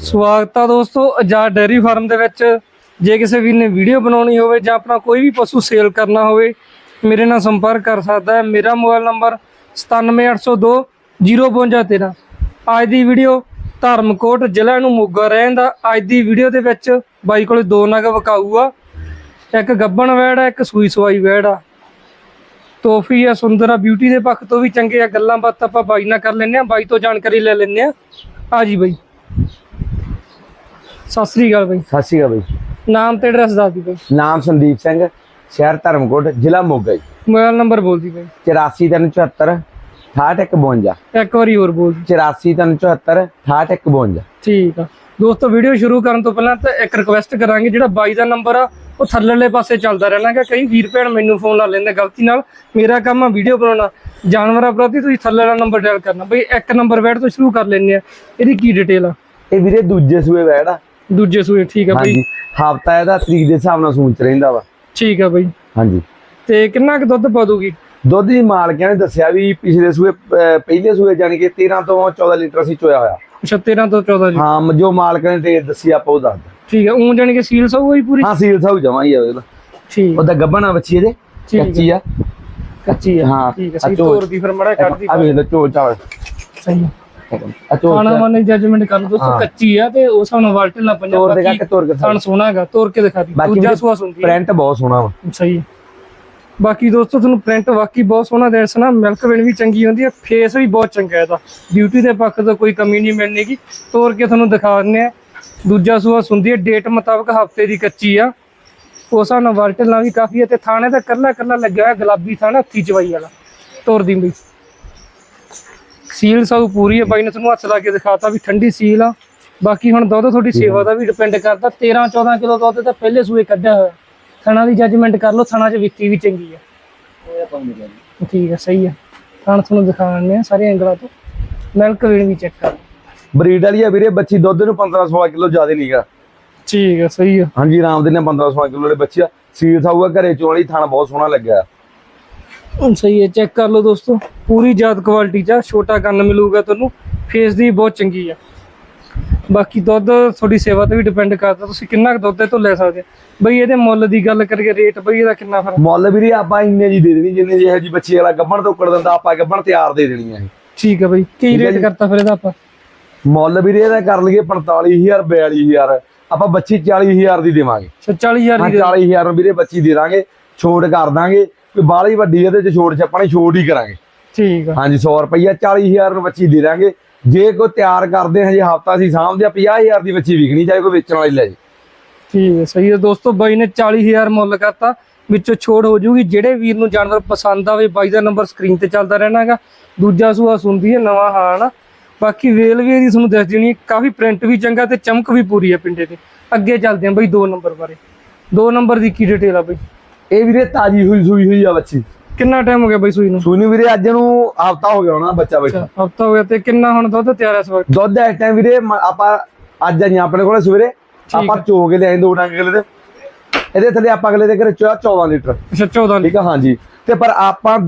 ਸਵਾਗਤ ਆ ਦੋਸਤੋ ਆਜ਼ਾਦ ਡੈਰੀ ਫਾਰਮ ਦੇ ਵਿੱਚ। ਜੇ ਕਿਸੇ ਵੀਰ ਨੇ ਵੀਡੀਓ ਬਣਾਉਣੀ ਹੋਵੇ ਜਾਂ ਆਪਣਾ ਕੋਈ ਵੀ ਪਸ਼ੂ ਸੇਲ ਕਰਨਾ ਹੋਵੇ, ਮੇਰੇ ਨਾਲ ਸੰਪਰਕ ਕਰ ਸਕਦਾ ਹੈ। ਮੇਰਾ ਮੋਬਾਈਲ ਨੰਬਰ 97802 05213 ਅੱਜ ਦੀ ਵੀਡੀਓ ਧਰਮਕੋਟ ਜ਼ਿਲ੍ਹਾ ਨੂੰ ਮੋਗਾ ਰਹਿਣ ਦਾ। ਅੱਜ ਦੀ ਵੀਡੀਓ ਦੇ ਵਿੱਚ ਬਾਈ ਕੋਲੇ ਦੋ ਨਗ ਵਕਾਊ ਆ ਇੱਕ ਗੱਬਣ ਵੈੜ ਆ, ਇੱਕ ਸੂਈ ਸਵਾਈ ਵੈੜ ਆ। ਤੋਹਫੀ ਆ, ਸੁੰਦਰ ਆ ਬਿਊਟੀ ਦੇ ਪੱਖ ਤੋਂ ਵੀ ਚੰਗੇ ਆ। ਗੱਲਾਂ ਬਾਤਾਂ ਆਪਾਂ ਬਾਈ ਨਾਲ ਕਰ ਲੈਂਦੇ ਆ ਬਾਈ ਤੋਂ ਜਾਣਕਾਰੀ ਲੈ ਲੈਂਦੇ ਆ ਆ ਜੀ ਬਾਈ। ਸਤਿ ਸ੍ਰੀ ਅਕਾਲ ਬਾਈ। ਸਤਿ ਸ਼੍ਰੀ ਅਕਾਲ ਬਈ। ਨਾਮ ਤੇ ਐਡਰੈਸ ਦੱਸ ਦੀ ਬਾਈ। ਨਾਮ ਸੰਦੀਪ ਸਿੰਘ ਸ਼ਹਿਰ ਧਰਮਕੋਟ ਜ਼ਿਲ੍ਹਾ ਮੋਗਾ ਜੀ। ਮੋਬਾਈਲ ਨੰਬਰ ਬੋਲ ਦੀ ਬਾਈ। 8474 6852 ਇੱਕ ਵਾਰੀ ਹੋਰ ਬੋਲ ਦੀ 8474 6852 ਠੀਕ ਆ। ਦੋਸਤੋ ਵੀਡੀਓ ਸ਼ੁਰੂ ਕਰਨ ਤੋਂ ਪਹਿਲਾਂ ਤਾਂ ਇੱਕ ਰਿਕੁਐਸਟ ਕਰਾਂਗੇ ਜਿਹੜਾ ਬਾਈ ਦਾ ਨੰਬਰ ਆ ਉਹ ਥੱਲੇਲੇ ਪਾਸੇ ਚੱਲਦਾ ਰਹਿਣਾਗਾ। ਕਈ ਵੀਰ ਭੈਣ ਮੈਨੂੰ ਫੋਨ ਲਾ ਲੈਂਦੇ ਗਲਤੀ ਨਾਲ। ਮੇਰਾ ਕੰਮ ਆ ਵੀਡੀਓ ਬਣਾਉਣਾ। ਜਾਨਵਰਾਂ ਪ੍ਰਤੀ ਤੁਸੀਂ ਥੱਲੇ ਵਾਲਾ ਨੰਬਰ ਡਾਇਲ ਕਰਨਾ। ਬਈ ਇੱਕ ਨੰਬਰ ਬੈਠ ਤੋਂ ਸ਼ੁਰੂ ਕਰ ਲੈਂਦੇ ਆ। ਇਹਦੀ ਕੀ ਡਿਟੇਲ ਆ? ਇਹ ਵੀਰੇ ਦੂਜੇ ਸੂਏ ਵੈੜਾ ਦੂਜੇ ਸੂਏ ਠੀਕ ਆ ਬਈ? ਹਾਂਜੀ। ਹਫਤਾ ਇਹਦਾ ਤਰੀਕ ਦੇ ਹਿਸਾਬ ਨਾਲ ਸੂਚ ਰਹਿੰਦਾ ਵਾ। ਠੀਕ ਆ ਬਈ। ਹਾਂਜੀ। ਤੇ ਕਿੰਨਾ ਕੁ ਦੁੱਧ ਪਾ ਦੂਗੀ ਦੁੱਧ ਦੀ ਮਾਲਕਿਆਂ ਨੇ ਦੱਸਿਆ ਵੀ ਪਿਛਲੇ ਸੂਏ ਅਹ, ਪਹਿਲੇ ਸੂਏ ਜਾਨੀ ਕਿ 13 ਤੋਂ 14 ਲੀਟਰ ਸੀ ਚੋਇਆ ਹੋਇਆ। ਅੱਛਾ 13 ਤੋਂ 14 ਜੀ ਹਾਂ ਮ- ਜੋ ਮਾਲਕ ਨੇ ਤੇ ਦੱਸੀ ਆਪਾਂ ਉਹ ਦੱਸਦਾ ਠੀਕ ਆ ਉਹ ਜਾਣੀ ਕਿ ਸੀਲ ਸਭ ਹੋਈ ਪੂਰੀ? ਹਾਂ ਸੀਲ ਸਾਊ ਜਮਾ ਹੀ ਆ ਉਹਦਾ। ਠੀਕ। ਉਹਦਾ ਗੱਬਣਾ ਬੱਚੀ ਇਹਦੇ ਠੀਕ ਹੈ। ਕੱਚੀ ਆ। ਕੱਚੀ ਆ। ਹਾਂ ਠੀਕ ਆ ਆ ਸਹੀ ਤੋਰ ਦੀ ਫਿਰ ਮੜਾ ਕੱਢਦੀ ਆ ਵੇਖ ਲੋ ਚੋਲ ਚਾਵਲ। ਸਹੀ ਆ। ਖਾਣਾ ਵਾਨੇ ਜੱਜਮੈਂਟ ਕਰ ਲਓ ਦੋਸਤੋ। ਕੱਚੀ ਆ ਤੇ ਉਸ ਹਿਸਾਬ ਨਾਲ ਵਾਲਟਨ ਲਾ ਪੰਜਾ ਤੋਰ ਦੇ ਕਰਕੇ ਤੋਰ ਕੇ ਥਣ ਸੋਹਣਾ ਹੈਗਾ ਤੋਰ ਕੇ ਦਿਖਾ ਦੀ। ਬਾਕੀ ਦੂਜਾ ਸੁਆ ਸੁਣਦੀ ਹੈ ਪ੍ਰਿੰਟ ਬਹੁਤ ਸੋਹਣਾ ਵਾ। ਸਹੀ। ਹੈ। ਬਾਕੀ ਦੋਸਤੋ ਤੁਹਾਨੂੰ ਪ੍ਰਿੰਟ ਵਾਕੀ ਬਹੁਤ ਸੋਹਣਾ ਦੇਸ ਨਾ ਮਿਲਕ ਵੇਣ ਵੀ ਚੰਗੀ ਹੁੰਦੀ ਹੈ ਫੇਸ ਵੀ ਬਹੁਤ ਚੰਗਾ ਇਹਦਾ। ਬਿਊਟੀ ਦੇ ਪੱਖ ਤੋਂ ਕੋਈ ਕਮੀ ਨਹੀਂ ਮਿਲਣੀਗੀ ਤੋਰ ਕੇ ਤੁਹਾਨੂੰ ਦਿਖਾ ਦਿੰਦੇ ਆ। ਦੂਜਾ ਸੂਆ ਸੁੰਦੀ ਹੈ ਡੇਟ ਮੁਤਾਬਕ ਹਫ਼ਤੇ ਦੀ ਕੱਚੀ ਆ। ਉਸ ਨਾਲ ਵੀ ਕਾਫੀ ਹੈ ਤੇ ਥਾਣੇ ਦਾ ਕੱਲਾ ਕੱਲਾ ਲੱਗਿਆ ਹੋਇਆ ਗੁਲਾਬੀ ਥਾਣਾ ਹੱਥੀ ਚਵਾਈ ਵਾਲਾ। ਤੋਰ ਦੀ ਬਈ। ਸੀਲ ਸਭ ਪੂਰੀ ਹੈ ਬਾਈ ਨੇ ਤੁਹਾਨੂੰ ਹੱਥ ਲਾ ਕੇ ਦਿਖਾਤਾ ਵੀ ਠੰਡੀ ਸੀਲ ਆ। ਬਾਕੀ ਹੁਣ ਦੁੱਧ ਤੁਹਾਡੀ ਸੇਵਾ ਦਾ ਵੀ ਡਿਪੈਂਡ ਕਰਦਾ। 13 14 ਕਿਲੋ ਦੁੱਧ ਤਾਂ ਪਹਿਲੇ ਸੂਏ ਕੱਢਿਆ ਹੋਇਆ। ਥਣਾ ਦੀ ਜੱਜਮੈਂਟ ਕਰ ਲਓ ਥਣਾ 'ਚ ਵਿੱਕੀ ਵੀ ਚੰਗੀ ਆ। ਠੀਕ ਹੈ ਸਹੀ ਹੈ ਥਣ ਤੁਹਾਨੂੰ ਦਿਖਾਣੇ ਆ ਸਾਰੇ ਐਂਗਲਾਂ ਤੋਂ। ਮਿਲਕ ਵੇਣ ਵੀ ਚੈੱਕ ਕਰ। ਬਰੀਡ ਵਾਲੀ ਆ ਵੀਰੇ ਬੱਚੀ ਦੁੱਧ ਨੂੰ 15 16 ਕਿਲੋ ਜ਼ਿਆਦਾ ਨਹੀਂਗਾ ਠੀਕ ਹੈ ਸਹੀ ਹੈ ਹਾਂਜੀ ਆਰਾਮ ਦੇ ਨੇ 15 16 ਕਿਲੋ ਦੇ ਬੱਚੀ ਆ। ਸੀਲ ਸਾਊਗਾ ਘਰੇ ਚੋਣ ਵਾਲੀ ਥਾਣਾ ਬਹੁਤ ਸੋਹਣਾ ਲੱਗਿਆ। ਸਹੀ ਹੈ ਚੈੱਕ ਕਰ ਲਓ ਦੋਸਤੋ। ਪੂਰੀ ਜਾਤ ਕੁਆਲਿਟੀ ਆ, ਛੋਟਾ ਕੰਨ ਮਿਲੂਗਾ ਤੁਹਾਨੂੰ। ਫੇਸ ਦੀ ਬਹੁਤ ਚੰਗੀ ਆ। ਬਾਕੀ ਦੁੱਧ ਤੁਹਾਡੀ ਸੇਵਾ ਤੇ ਵੀ ਡਿਪੈਂਡ ਕਰਦਾ ਤੁਸੀਂ ਕਿੰਨਾ ਦੁੱਧ ਇਹ ਤੋਂ ਲੈ ਸਕਦੇ ਬਈ ਇਹਦੇ ਮੁੱਲ ਦੀ ਗੱਲ ਕਰੀਏ ਰੇਟ ਬਈ ਇਹਦਾ ਕਿੰਨਾ ਫ਼ਰਕ? ਮੁੱਲ ਵੀਰੇ ਆਪਾਂ ਇੰਨੇ ਜੀ ਦੇ ਦੇਣੀ ਜਿੰਨੇ ਜਿਹੋ ਜੀ ਬੱਚੀ ਵਾਲਾ ਗੱਭਣ ਤੋਂ ਉੱਕੜ ਦਿੰਦਾ ਆਪਾਂ ਗੱਭਣ ਤਿਆਰ ਦੇ ਦੇਣੀ ਆ ਇਹ। ਠੀਕ ਹੈ ਬਈ। ਕੀ ਰੇਟ ਕਰਤਾ ਫਿਰ ਇਹਦਾ ਆਪਾਂ? ਮੁੱਲ ਵੀਰੇ ਇਹਦਾ ਕਰ ਲਈਏ 45000 42000 ਆਪਾਂ ਬੱਚੀ 40000 ਦੀ ਦੇਵਾਂਗੇ। ਅੱਛਾ, 40000 ਹਾਂ ਦੀ ਦੇ 40000 ਨੂੰ ਵੀਰੇ ਬੱਚੀ ਦੇ ਦਾਂਗੇ ਛੋਟ ਕਰ ਦਾਂਗੇ। ਕੋਈ ਬਾਹਲੀ ਵੱਡੀ ਇਹਦੇ ਚ ਛੋਟ ਛੱਪਣੀ ਛੋਟ ਹੀ ਕਰਾਂਗੇ। ਠੀਕ ਆ। ਹਾਂਜੀ 100 ਰੁਪਈਆ 40000 ਨੂੰ ਬੱਚੀ ਦੇ ਦਾਂਗੇ ਜੇ ਕੋਈ ਤਿਆਰ ਕਰਦੇ ਹਜੇ ਹਫਤਾ ਸੀ ਆ 50000 ਦੀ ਬੱਚੀ ਵਿਕਣੀ ਚਾਹੇ ਕੋਈ ਵੇਚਣ ਵਾਲੀ ਲੈ ਜੇ। ਠੀਕ ਹੈ ਸਹੀ ਹੈ ਦੋਸਤੋ ਬਾਈ ਨੇ 40000 ਮੁੱਲ ਕਰਤਾ। ਵਿੱਚੋਂ ਛੋੜ ਹੋ ਜੂਗੀ। ਜਿਹੜੇ ਵੀਰ ਨੂੰ ਜਾਨਵਰ ਪਸੰਦ ਆਵੇ ਬਾਈ ਦਾ ਨੰਬਰ ਸਕਰੀਨ ਤੇ ਚੱਲਦਾ ਰਹਿਣਾਗਾ ਦੂਜਾ ਸੂਆ ਸੁਣਦੀ ਹੈ ਨਵਾਂ ਆ ਬਾਕੀ ਵੇਲ ਵੀ ਇਹਦੀ ਤੁਹਾਨੂੰ ਦੱਸ ਦੇਣੀ ਕਾਫੀ ਪ੍ਰਿੰਟ ਵੀ ਚੰਗਾ ਤੇ ਚਮਕ ਵੀ ਪੂਰੀ ਹੈ ਪਿੰਡੇ ਤੇ। ਅੱਗੇ ਚੱਲਦੇ ਹਾਂ ਬਾਈ 2 ਨੰਬਰ ਬਾਰੇ। 2 ਨੰਬਰ ਦੀ ਕੀ ਡਿਟੇਲ ਆ ਬਾਈ? ਇਹ ਵੀਰੇ ਤਾਜੀ ਹੋਈ ਸੂਈ ਹੋਈ ਆ ਬੱਚੀ। ਕਿੰਨਾ ਟਾਈਮ ਹੋ ਗਿਆ ਬਾਈ ਸੂਈ ਨੂੰ? ਸੂਨੀ ਵੀਰੇ ਅੱਜ ਨੂੰ ਹਫਤਾ ਹੋ ਗਿਆ ਹੋਣਾ ਬੱਚਾ ਬੈਠਾ। ਹਫਤਾ ਹੋ ਗਿਆ ਤੇ ਕਿੰਨਾ ਹੁਣ ਦੁੱਧ ਤਿਆਰ ਹੈ ਇਸ ਵਕਤ ਦੁੱਧ ਇਸ ਟਾਈਮ ਵੀਰੇ ਆਪਾਂ ਅੱਜ ਆਈਆਂ ਆਪਣੇ ਕੋਲੇ ਸਵੇਰੇ। ਆਪਾਂ ਚੋ ਕੇ ਲਿਆਏ ਦੋ ਡੰਗ ਅਗਲੇ ਦੇ। ਇਹਦੇ ਥੱਲੇ ਆਪਾਂ ਅਗਲੇ ਦੇ ਘਰੇ ਚੋਇਆ 14 ਲੀਟਰ। ਅੱਛਾ 14 ਠੀਕ ਆ ਹਾਂਜੀ। ਤੇ ਪਰ ਆਪਾਂ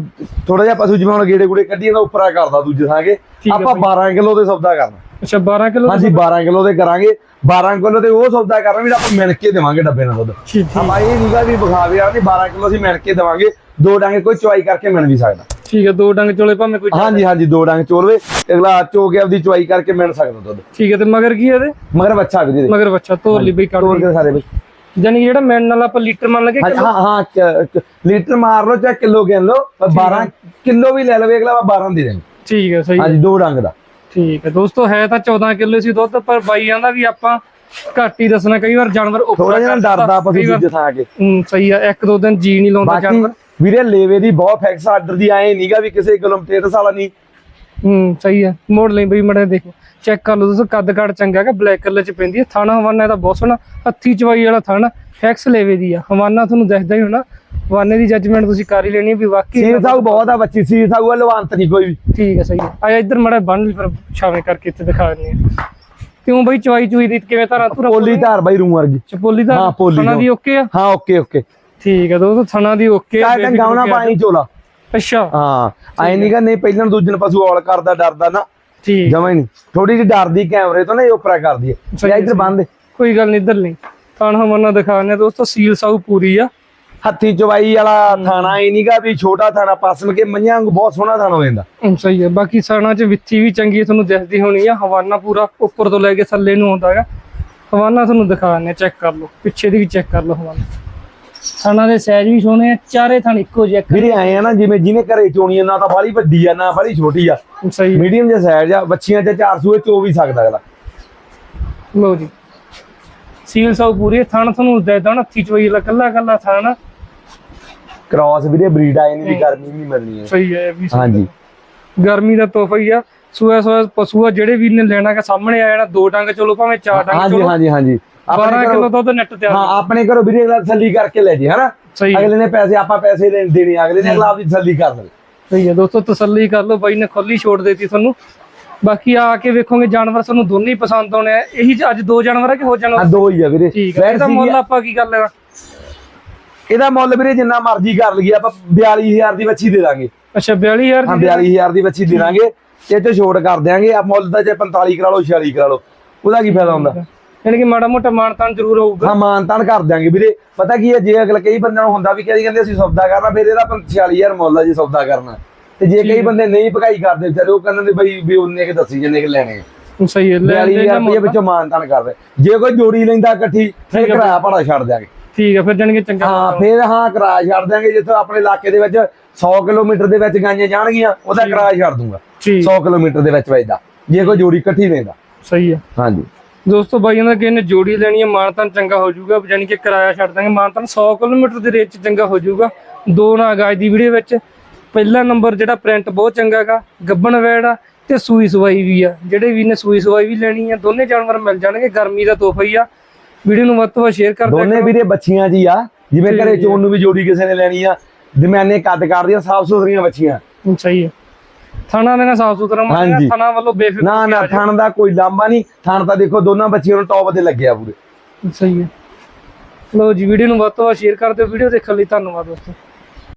ਥੋੜਾ ਜਿਹਾ ਪਸ਼ੂ ਜਿਵੇਂ ਹੁਣ ਗੇੜੇ ਗੂੜੇ ਕੱਢੀਏ ਤਾਂ ਉੱਪਰਾ ਕਰਦਾ ਦੂਜੇ ਥਾਂ ਕੇ। ਆ ਆਪਾਂ 12 ਕਿਲੋ ਦੇ ਸੌਦਾ ਕਰਨਾ। ਅੱਛਾ 12 ਕਿਲੋ ਹਾਂਜੀ 12 ਕਿਲੋ ਦੇ ਕਰਾਂਗੇ। 12 ਕਿਲੋ ਦੇ ਉਹ ਸੌਦਾ ਕਰਨਾ ਵੀ ਆਪਾਂ ਮਿਣ ਕੇ ਦੇਵਾਂਗੇ ਡੱਬੇ ਨਾਲ ਦੁੱਧ। ਆਪਾਂ ਇਹ ਨਹੀਂਗਾ ਵੀ ਵਿਖਾਵੇ ਆ ਨਹੀਂ 12 ਕਿਲੋ ਅਸੀਂ ਮਿਣ ਕੇ ਦੇਵਾਂਗੇ। ਦੋ ਡਾਂਗੇ ਕੋਈ ਚੁਆਈ ਕਰਕੇ ਮਿਣ ਵੀ ਸਕਦਾ। ਠੀਕ ਹੈ ਦੋ ਡੰਗ ਚੋਲੇ ਭਾਵੇਂ ਕੋਈ ਹਾਂਜੀ ਹਾਂਜੀ ਦੋ ਡਾਂਗ ਚੋਲਵੇ। ਅਗਲਾ ਚੋ ਕੇ ਆਪਦੀ ਚੁਆਈ ਕਰਕੇ ਮਿਣ ਸਕਦਾ ਦੁੱਧ। ਠੀਕ ਹੈ ਤੇ ਮਗਰ ਕੀ ਹੈ ਇਹਦੇ? ਮਗਰ ਬੱਚਾ ਵੀ ਦੇ ਮਗਰ ਬੱਚਾ ਤੋਰ ਲਈ ਬਈ ਕੱਢ ਤੋਰ ਕੇ ਸਾਰੇ ਬਈ। ਜਾਨੀ ਜਿਹੜਾ ਮਿਲਣ ਨਾਲ ਆਪਾਂ ਲੀਟਰ ਮੰਨ ਲਗੇ ਹਾਂ ਹਾਂ ਲੀਟਰ ਮਾਰ ਲਓ ਚਾਹੇ ਕਿਲੋ ਗਿਣ ਲਓ ਪਰ 12 ਕਿਲੋ ਵੀ ਲੈ ਲਵੇ ਅਗਲਾ 12 ਦੇ ਦੇਣ ਠੀਕ ਹੈ ਸਹੀ ਹਾਂਜੀ ਦੋ ਡੰਗ ਦਾ। ਠੀਕ ਹੈ ਦੋਸਤੋ ਹੈ ਤਾਂ 14 ਕਿਲੋ ਸੀ ਦੁੱਧ ਪਰ ਬਾਈ ਆਂਦਾ ਵੀ ਆਪਾਂ ਘੱਟ ਹੀ ਦੱਸਣਾ ਕਈ ਵਾਰ ਜਾਨਵਰ ਉੱਪਰ ਥੋੜਾ ਜਿਹਾ ਡਰਦਾ ਪਸ਼ੂ ਦੂਜੇ ਥਾਂ ਕੇ। ਹੂੰ, ਸਹੀ ਆ ਇੱਕ ਦੋ ਦਿਨ ਜੀ ਨਹੀਂ ਲਾਉਂਦਾ ਜਾਨਵਰ। ਵੀਰੇ ਲੇਵੇ ਦੀ ਬਹੁਤ ਫੈਕਸ ਆਰਡਰ ਦੀ ਆਏ ਨਹੀਂਗਾ ਵੀ ਕਿਸੇ ਕਿਲੋਮੀਟਰ ਵਾਲਾ। ਨਹੀਂ ਹੂੰ ਸਹੀ ਆ ਮੋੜ ਲਈ ਬਈ ਮੜਾ ਦੇਖੋ। ਚੈੱਕ ਕਰ ਲਓ ਦੋਸਤੋ ਕੱਦ ਕਾਠ ਚੰਗਾ ਹੈਗਾ ਬਲੈਕ ਕਲਰ ਚ ਪੈਂਦੀ ਹੈ। ਥਾਣਾ ਹਵਾਨਾ ਇਹਦਾ ਬਹੁਤ ਸੋਹਣਾ ਹੱਥੀ ਚਵਾਈ ਵਾਲਾ ਥਾਣਾ ਫੈਕਸ ਲੇਵੇ ਦੀ ਆ। ਹਵਾਨਾ ਤੁਹਾਨੂੰ ਦਿਖਦਾ ਹੀ ਹੋਣਾ ਹਵਾਨੇ ਦੀ ਜੱਜਮੈਂਟ ਤੁਸੀਂ ਕਰ ਹੀ ਲੈਣੀ ਹੈ ਵੀ ਵਾਕਈ ਸੀਲ ਸਾਊ ਬਹੁਤ ਆ ਬੱਚੀ ਸੀਲ ਸਾਊ ਆ ਲਵਾਂਤ ਨਹੀਂ ਕੋਈ ਵੀ। ਠੀਕ ਹੈ ਸਹੀ ਹੈ। ਆ ਇੱਧਰ ਮੜਾ ਬੰਨ ਲਈ ਫਿਰ ਛਾਵੇਂ ਕਰਕੇ ਇੱਥੇ ਦਿਖਾ ਦਿੰਦੇ ਆ ਕਿਉਂ ਬਈ ਚਵਾਈ ਚੂਈ ਦੀ ਕਿਵੇਂ ਧਾਰਾਂ ਧੁਰਾ ਪੋਲੀ ਧਾਰ ਬਾਈ ਰੂਮ ਵਰਗੀ। ਚਪੋਲੀ ਦਾ ਹਾਂ, ਪੋਲੀ ਥਣਾ ਦਾ। ਦੀ ਓਕੇ ਆ? ਹਾਂ ਓਕੇ ਓਕੇ ਠੀਕ ਹੈ ਦੋਸਤੋ ਥਣਾ ਦੀ ਓਕੇ ਆ ਚਾਹ ਟੰਗਾਉਣਾ ਪਾਣੀ ਚੋਲਾ। ਅੱਛਾ। ਹਾਂ ਐ ਨਹੀਂਗਾ ਨਹੀਂ ਪਹਿਲਾਂ ਦੂਜੇ ਨੂੰ ਪਸ਼ੂ ਔਲ ਕਰਦਾ ਡਰਦਾ ਨਾ। ਠੀਕ। ਜਮਾ ਹੀ ਨਹੀਂ। ਥੋੜੀ ਜਿਹੀ ਡਰਦੀ ਕੈਮਰੇ ਤੋਂ ਨਾ ਇਹ ਉਪਰਾ ਕਰਦੀ ਹੈ। ਜਾਂ ਇੱਧਰ ਬੰਦ ਕੋਈ ਗੱਲ ਨਹੀਂ ਇੱਧਰ ਨਹੀਂ ਥਾਣ ਹਮਨਾ ਦਿਖਾਣੇ ਦੋਸਤੋ ਸੀਲ ਸਾਊ ਪੂਰੀ ਆ। ਹੱਥੀ ਚਵਾਈ ਵਾਲਾ ਥਾਣਾ ਇਹ ਨਹੀਂਗਾ ਵੀ ਛੋਟਾ ਥਾਣਾ ਪਸਮ ਕੇ ਮੰਝਾਂ ਵਾਂਗੂ ਬਹੁਤ ਸੋਹਣਾ ਥਾਣਾ ਹੋ ਜਾਂਦਾ। ਸਹੀ ਹੈ ਬਾਕੀ ਸਾਣਾ ਚ ਵਿੱਥੀ ਵੀ ਚੰਗੀ ਤੁਹਾਨੂੰ ਦਿਖਦੀ ਹੋਣੀ ਆ। ਹਵਾਨਾ ਪੂਰਾ ਉੱਪਰ ਤੋਂ ਲੈ ਕੇ ਥੱਲੇ ਨੂੰ ਆਉਂਦਾ ਹੈਗਾ। ਹਵਾਨਾ ਤੁਹਾਨੂੰ ਦਿਖਾਣੇ ਚੈੱਕ ਕਰ ਲਓ। ਪਿੱਛੇ ਦੀ ਵੀ ਚੈੱਕ ਕਰ ਲਓ ਹਵਾਨਾ। ਥਾਣਾ ਦੇ ਸਾਈਜ਼ ਵੀ ਸੋਹਣੇ ਆ ਚਾਰੇ ਥਾਣ ਇੱਕੋ ਜਿਹੇ ਵੀਰੇ ਆਏ ਆ ਨਾ ਜਿਵੇਂ ਜਿਹਨੇ ਘਰੇ ਚੋਣੀ ਨਾ ਤਾਂ ਬਾਲੀ ਵੱਡੀ ਆ ਨਾ ਬਾਲੀ ਛੋਟੀ ਆ। ਸਹੀ ਮੀਡੀਅਮ ਜਿਹਾ ਸਾਈਜ਼ ਆ ਬੱਚੀਆਂ ਚ 400 ਚੋ ਵੀ ਸਕਦਾ ਅਗਲਾ। ਲਓ ਜੀ। ਸੀਲ ਸਾਊ ਪੂਰੀ ਥਾਣ ਤੁਹਾਨੂੰ ਦੇ ਦੇਣਾ ਹੱਥੀ ਚੋਈ ਲਾ ਕੱਲਾ ਕੱਲਾ ਥਾਣ। ਕ੍ਰਾਸ ਵੀਰੇ ਬਰੀਡ ਆ ਇਹਨੀ ਵੀ ਗਰਮੀ ਵੀ ਨਹੀਂ ਮਿਲਣੀ ਹੈ ਸਹੀ ਹੈ ਵੀ ਹਾਂਜੀ। ਗਰਮੀ ਦਾ ਤੋਹਫਾ ਹੀ ਆ ਸੂਆ ਸੂਆ ਪਸ਼ੂ ਆ ਜਿਹੜੇ ਵੀ ਨੇ ਲੈਣਾ ਕਿ ਸਾਹਮਣੇ ਆ ਜਾਣਾ ਦੋ ਡੰਗ ਚਲੋ ਭਾਵੇਂ ਚਾਰ ਡੰਗ ਹਾਂਜੀ ਚਲੋ। ਹਾਂਜੀ ਹਾਂਜੀ। 12 ਆਪਣੇ ਕਿਲੋ ਦੁੱਧ ਨੈਟ ਤਿਆਰ ਹਾਂ ਆਪਣੇ ਘਰੋਂ ਵੀਰੇ ਅਗਲਾ ਤਸੱਲੀ ਕਰਕੇ ਲੈ ਜੇ ਹਨਾ? ਅਗਲੇ ਨੇ ਪੈਸੇ ਆਪਾਂ ਪੈਸੇ ਦੇਣੇ ਅਗਲੇ ਨੇ ਅਗਲਾ ਆਪਦੀ ਤਸੱਲੀ ਕਰ ਲਵੇ ਸਹੀ ਹੈ ਦੋਸਤੋ ਤਸੱਲੀ ਕਰ ਲਓ ਬਾਈ ਨੇ ਖੁੱਲੀ ਛੋੜ ਦੇਤੀ ਤੁਹਾਨੂੰ। ਬਾਕੀ ਆ ਕੇ ਵੇਖੋਗੇ ਜਾਨਵਰ ਤੁਹਾਨੂੰ ਦੋਨੇ ਹੀ ਪਸੰਦ ਆਉਣੇ ਆ। ਇਹੀ ਅੱਜ ਦੋ ਜਾਨਵਰ ਆ ਕਿ ਹੋਰ ਹਾਂ ਜਾਨਵਰ ਦੋ ਹੀ ਆ ਵੀਰੇ। ਠੀਕ ਹੈ ਇਹਦਾ ਮੁੱਲ ਆਪਾਂ ਕੀ ਕਰ ਲੈਣਾ? ਇਹਦਾ ਮੁੱਲ ਵੀਰੇ ਜਿੰਨਾ ਮਰਜ਼ੀ ਕਰ ਲਈਏ ਆਪਾਂ 42000 ਦੀ ਬੱਚੀ ਦੇ ਦਾਂਗੇ। ਅੱਛਾ 42000 ਹਾਂ ਦੀ? 42000 ਦੀ ਬੱਚੀ ਦੇ ਦਾਂਗੇ। ਤੇ ਤੇ ਛੋਟ ਕਰ ਦਿਆਂਗੇ। ਆ ਮੁੱਲ ਦਾ ਜੇ 45 ਕਰਾ ਲਓ 46 ਕਰਾ ਲਓ। ਉਹਦਾ ਕੀ ਫਾਇਦਾ ਹੁੰਦਾ? ਯਾਨੀ ਕਿ ਮਾੜਾ ਮੋਟਾ ਮਾਨਤਾਨ ਜ਼ਰੂਰ ਹੋਊਗਾ। ਹਾਂ ਮਾਨਤਾਨ ਕਰ ਦਿਆਂਗੇ ਵੀਰੇ। ਪਤਾ ਕੀ ਹੈ ਜੇ ਅਗਲਾ ਕਈ ਬੰਦਿਆਂ ਨੂੰ ਹੁੰਦਾ ਵੀ ਕਹਿੰਦੇ ਕਹਿੰਦੇ ਅਸੀਂ ਸੌਦਾ ਕਰਨਾ ਫਿਰ ਇਹਦਾ 45000 ਮੁੱਲ ਆ ਜੇ ਸੌਦਾ ਕਰਨਾ। ਤੇ ਜੇ ਕਈ ਬੰਦੇ ਨਹੀਂ ਭਕਾਈ ਕਰਦੇ ਵਿਚਾਰੇ ਉਹ ਕਹਿੰਦੇ ਨੇ ਬਈ ਵੀ ਉਹਨੇ ਕਿ ਦੱਸੀ ਜਿੰਨੇ ਕਿ ਲੈਣੇ ਸਹੀ ਹੈ ਲੈ 42000 ਰੁਪਏ ਵਿੱਚੋਂ ਮਾਨਤਾਨ ਕਰਦੇ ਜੇ ਕੋਈ ਜੋੜੀ ਲੈਂਦਾ ਇਕੱਠੀ ਫਿਰ ਕਿਰਾਇਆ ਭਾੜਾ ਛੱਡ ਦਿਆਂਗੇ। ਠੀਕ ਹੈ ਫਿਰ ਕਿ ਚੰਗਾ ਹਾਂ ਫਿਰ ਹਾਂ ਕਿਰਾਇਆ ਛੱਡ ਦਿਆਂਗੇ ਜਿੱਥੋਂ ਆਪਣੇ ਇਲਾਕੇ ਦੇ ਵਿੱਚ 100 ਕਿਲੋਮੀਟਰ ਦੇ ਵਿੱਚ ਗਾਈਆਂ ਜਾਣਗੀਆਂ ਉਹਦਾ ਕਿਰਾਇਆ ਛੱਡ ਦੂੰਗਾ। ਠੀਕ। 100 ਕਿਲੋਮੀਟਰ ਦੇ ਵਿੱਚ ਵੱਜਦਾ ਜੇ ਕੋਈ ਜੋੜੀ ਇਕੱਠੀ ਲੈਂਦਾ। ਸਹੀ ਹੈ ਹਾਂਜੀ। ਦੋਸਤੋ ਬਾਈਆਂ ਦਾ ਕਿਸੇ ਨੇ ਜੋੜੀ ਲੈਣੀ ਹੈ ਮਾਨਤਾਨ ਚੰਗਾ ਹੋ ਜਾਊਗਾ ਯਾਨੀ ਕਿ ਕਿਰਾਇਆ ਛੱਡ ਦਾਂਗੇ। ਮਾਨਤਾਨ 100 ਕਿਲੋਮੀਟਰ ਦੇ ਰੇਟ 'ਚ ਚੰਗਾ ਹੋ ਜਾਊਗਾ। ਦੋ ਨਾ ਗਾਜ ਦੀ ਵੀਡੀਓ ਵਿੱਚ। ਪਹਿਲਾ ਨੰਬਰ ਜਿਹੜਾ ਪ੍ਰਿੰਟ ਬਹੁਤ ਚੰਗਾ ਹੈਗਾ ਗੱਬਣ ਵੈੜ ਆ ਤੇ ਸੂਈ ਸਵਾਈ ਵੀ ਆ। ਜਿਹੜੇ ਵੀ ਨੇ ਸੂਈ ਸਵਾਈ ਵੀ ਲੈਣੀ ਆ ਦੋਨੇ ਜਾਨਵਰ ਮਿਲ ਜਾਣਗੇ ਗਰਮੀ ਦਾ ਤੋਹਫਾ ਹੀ ਆ। ਵੀਡੀਓ ਨੂੰ ਵੱਧ ਤੋਂ ਵੱਧ ਸ਼ੇਅਰ ਕਰ ਦਿਆ ਦੋਨੇ ਵੀਰੇ ਬੱਚੀਆਂ ਜੀ ਆ। ਜਿਵੇਂ ਘਰੇ ਚੋਣ ਨੂੰ ਵੀ ਜੋੜੀ ਕਿਸੇ ਨੇ ਲੈਣੀ ਆ ਦਰਮਿਆਨੇ ਕੱਦ ਕਰਦੀਆਂ ਸਾਫ਼ ਸੁਥਰੀਆਂ ਬੱਚੀਆਂ। ਸਹੀ ਹੈ। ਥਾਣਾ ਦੇ ਨਾਲ ਸਾਫ਼ ਸੁਥਰਾ ਹਾਂਜੀ। ਮੰਨਿਆ ਥਾਣਾ ਵੱਲੋਂ ਬੇਫਿਕਰ ਨਾ ਨਾ ਥਣ ਦਾ ਕੋਈ ਲਾਂਬਾ ਨਹੀਂ। ਥਣ ਤਾਂ ਦੇਖੋ ਦੋਨਾਂ ਬੱਚੀਆਂ ਨੂੰ ਟੌਪ ਤੇ ਲੱਗਿਆ ਪੂਰੇ। ਸਹੀ ਹੈ। ਲੋ ਜੀ ਵੀਡੀਓ ਨੂੰ ਵੱਧ ਤੋਂ ਵੱਧ ਸ਼ੇਅਰ ਕਰ ਦਿਓ ਵੀਡੀਓ ਦੇਖਣ ਲਈ ਧੰਨਵਾਦ ਦੋਸਤੋ।